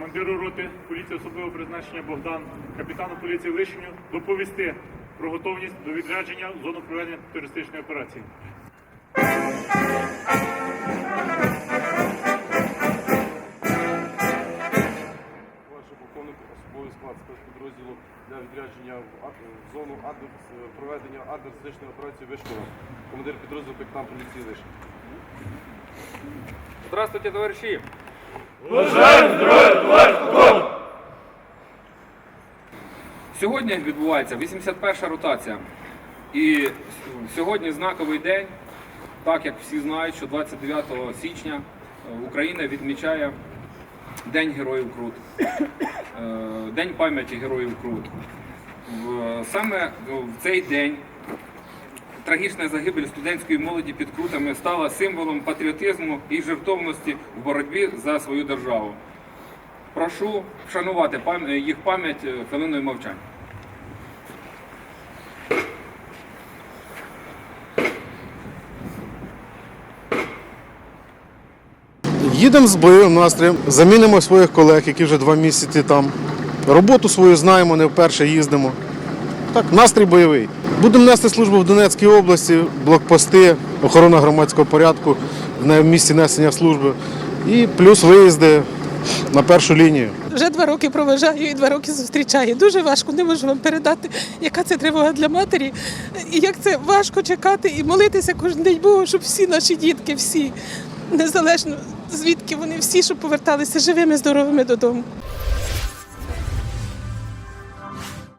командиру роти поліції особливого призначення Богдан, капітану поліції Лишеню доповісти про готовність до відрядження в зону проведення терористичної операції. Ваше полковник особовий склад спецпідрозділу для відрядження в, зону адрес, проведення антитерористичної операції Вишкова. Командир підрозділу капітан поліції Лиш. Здравствуйте, товариші! Сьогодні відбувається 81-ша ротація. І сьогодні знаковий день, так як всі знають, що 29 січня е, Україна відмічає День Героїв Крут, Е, День пам'яті Героїв Крут. Саме в цей день трагічна загибель студентської молоді під крутами стала символом патріотизму і жертовності в боротьбі за свою державу. Прошу вшанувати їх пам'ять е, хвилиною мовчання. Їдемо з бойовим настроєм, замінимо своїх колег, які вже два місяці там. Роботу свою знаємо, не вперше їздимо. Так, настрій бойовий. Будемо нести службу в Донецькій області, блокпости, охорона громадського порядку в місці несення служби. І плюс виїзди на першу лінію. Вже два роки проважаю і два роки зустрічаю. Дуже важко, не можу вам передати, яка це тривога для матері, і як це важко чекати і молитися кожен день Богу, щоб всі наші дітки, всі, незалежно звідки вони всі, щоб поверталися живими, здоровими додому.